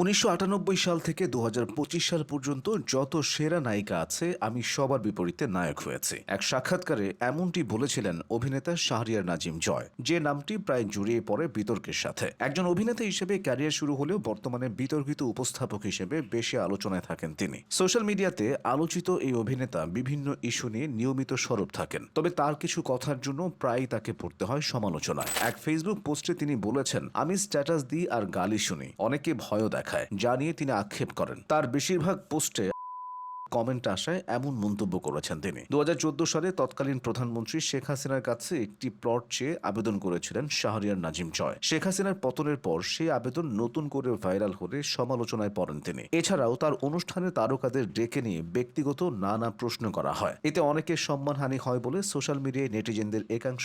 উনিশশো আটানব্বই সাল থেকে দু হাজার পঁচিশ সাল পর্যন্ত যত সেরা নায়িকা আছে, আমি সবার বিপরীতে নায়ক হয়েছি। এক সাক্ষাৎকারে এমনটি বলেছিলেন অভিনেতা শাহরিয়ার নাজিম জয়, যে নামটি প্রায় জড়িয়ে পড়ে বিতর্কের সাথে। একজন অভিনেতা হিসেবে ক্যারিয়ার শুরু হলেও বর্তমানে বিতর্কিত উপস্থাপক হিসেবে বেশি আলোচনায় থাকেন তিনি। সোশ্যাল মিডিয়াতে আলোচিত এই অভিনেতা বিভিন্ন ইস্যু নিয়ে নিয়মিত সরব থাকেন, তবে তার কিছু কথার জন্য প্রায়ই তাকে পড়তে হয় সমালোচনায়। এক ফেসবুক পোস্টে তিনি বলেছেন, আমি স্ট্যাটাস দিই আর গালি শুনি, অনেকে ভয়ও দেখায় যা নিয়ে তিনি আক্ষেপ করেন। তার বেশিরভাগ পোস্টে কমেন্ট আসায় এমন মন্তব্য করেছেন তিনি। দু সালে তৎকালীন প্রধানমন্ত্রী শেখ হাসিনার কাছে একটি প্লট চেয়ে আবেদন করেছিলেন শাহরিয়ার নাজিম জয়। শেখ হাসিনার পতনের পর সেই আবেদন নতুন করে ভাইরাল হলে সমালোচনায় পড়েন তিনি। এছাড়াও তার অনুষ্ঠানে তারকাদের ডেকে নিয়ে ব্যক্তিগত নানা প্রশ্ন করা হয়। এতে অনেকের সম্মানহানি হয় বলে সোশ্যাল মিডিয়ায় নেটিজেনদের একাংশ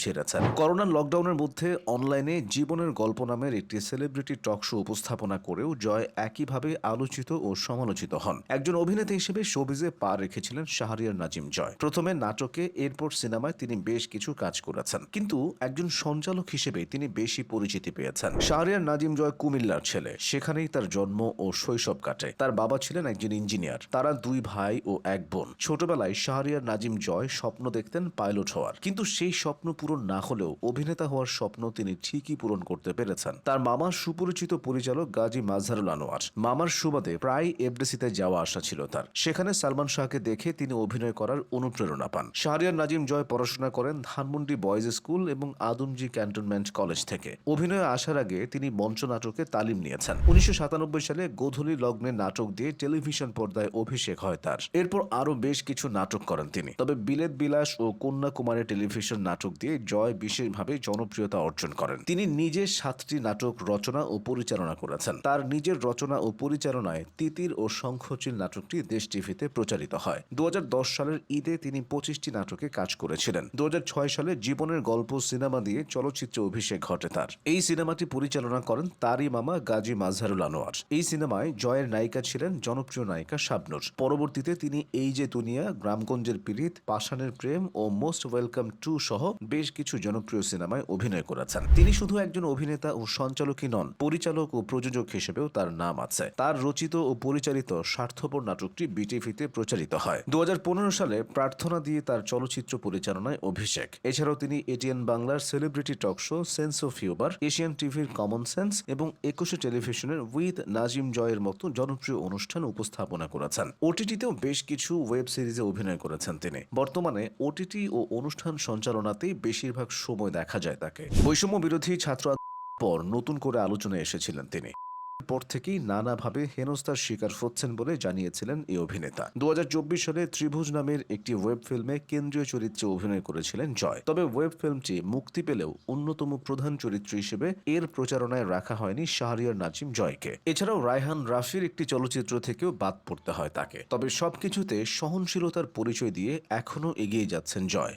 ছেড়েছেন করোনার লকডাউনের মধ্যে অনলাইনে জীবনের গল্প নামের একটি সেলিব্রিটি টক শো উপস্থাপনা করেও জয় একইভাবে আলোচিত ও সমালোচিত হন। একজন অভিনেতা হিসেবে শোবিজে পা রেখেছিলেন শাহরিয়ার নাজিম জয়। প্রথমে নাটকে, এরপর সিনেমায় তিনি বেশ কিছু কাজ করেছেন। কিন্তু একজন সঞ্চালক হিসেবে তিনি বেশি পরিচিতি পেয়েছেন। শাহরিয়ার নাজিম জয় কুমিল্লার ছেলে। সেখানেই তার জন্ম ও শৈশব কাটে। তার বাবা ছিলেন একজন ইঞ্জিনিয়ার তারা দুই ভাই ও এক বোন। ছোটবেলায় শাহরিয়ার নাজিম জয় স্বপ্ন দেখতেন পাইলট হওয়ার। কিন্তু সেই স্বপ্ন পূরণ না হলেও অভিনেতা হওয়ার স্বপ্ন তিনি ঠিকই পূরণ করতে পেরেছেন। তার মামার সুপরিচিত পরিচালক গাজী মাজহারুল আনোয়ার। মামার সুবাদে প্রায় এফডিসিতে যাওয়া আসা ছিল তার। সেখানে সালমান শাহকে দেখে তিনি অভিনয় করার অনুপ্রেরণা পান। শাহরিয়ার নাজিম জয় পড়াশোনা করেন ধানমন্ডি বয়েজ স্কুল এবং আদমজি ক্যান্টনমেন্ট কলেজ থেকে। অভিনয়ে আসার আগে তিনি মঞ্চ নাটকে তালিম নিয়েছেন। উনিশশো সাতানব্বই সালে গোধূলি লগ্নে নাটক দিয়ে টেলিভিশন পর্দায় অভিষেক হয় তার। এরপর আরও বেশ কিছু নাটক করেন তিনি। তবে বিলেত বিলাস ও কন্যাকুমারী টেলিভিশন নাটক দিয়ে জয় বিশেষভাবে জনপ্রিয়তা অর্জন করেন। তিনি নিজে সাতটি নাটক রচনা ও পরিচালনা করেছেন। তার নিজের রচনা ও পরিচালনায় তিতির ও শঙ্খচিল নাটকটি দেশ টিভিতে প্রচারিত হয়। দুহাজার দশ সালের ঈদে তিনি পঁচিশটি নাটকে কাজ করেছিলেন। দু সালে জীবনের গল্প সিনেমা দিয়ে চলচ্চিত্রে অভিষেক ঘটে তার। এই সিনেমাটি পরিচালনা করেন তারই মামা গাজী মাজহারুল আনোয়ার। এই সিনেমায় জয়ের নায়িকা ছিলেন জনপ্রিয় নায়িকা শাবনুর। পরবর্তীতে তিনি এই যে দুনিয়া, গ্রামগঞ্জের পীড়িত, পাষাণের প্রেম ও মোস্ট ওয়েলকাম টু সহ বেশ কিছু জনপ্রিয় সিনেমায় অভিনয় করেছেন। তিনি শুধু একজন অভিনেতা ও সঞ্চালকই নন, পরিচালক ও প্রযোজক হিসেবেও তার নাম আছে। তার রচিত ও পরিচালিত স্বার্থপর নাটকটি বিটিভিতে প্রচারিত হয়। দু সালে প্রার্থনা দিয়ে তার চলচ্চিত্র পরিচালনায় অভিষেক। এছাড়াও তিনি এটিএন বাংলার celebrity talk show sense of humour Asian টিভির কমন সেন্স এবং একুশে টেলিভিশনের উইথ নাজিম জয়ের মতো জনপ্রিয় অনুষ্ঠান উপস্থাপনা করেছেন। ওটিটিতেও বেশ কিছু ওয়েব সিরিজে অভিনয় করেছেন তিনি। বর্তমানে ওটিটি ও অনুষ্ঠান সঞ্চালনাতেই বেশিরভাগ সময় দেখা যায় তাকে। বৈষম্য বিরোধী ছাত্র পর নতুন করে আলোচনায় এসেছিলেন তিনি। পর থেকেই নানাভাবে হেনস্থার শিকার হচ্ছেন বলে জানিয়েছিলেন এই অভিনেতা। দু হাজার চব্বিশ সালে ত্রিভুজ নামের একটি ওয়েব ফিল্মে কেন্দ্রীয় চরিত্রে অভিনয় করেছিলেন জয়। তবে ওয়েব ফিল্মটি মুক্তি পেলেও অন্যতম প্রধান চরিত্র হিসেবে এর প্রচারণায় রাখা হয়নি শাহরিয়ার নাজিম জয়কে। এছাড়াও রায়হান রাফির একটি চলচ্চিত্র থেকেও বাদ পড়তে হয় তাকে। তবে সবকিছুতে সহনশীলতার পরিচয় দিয়ে এখনও এগিয়ে যাচ্ছেন জয়।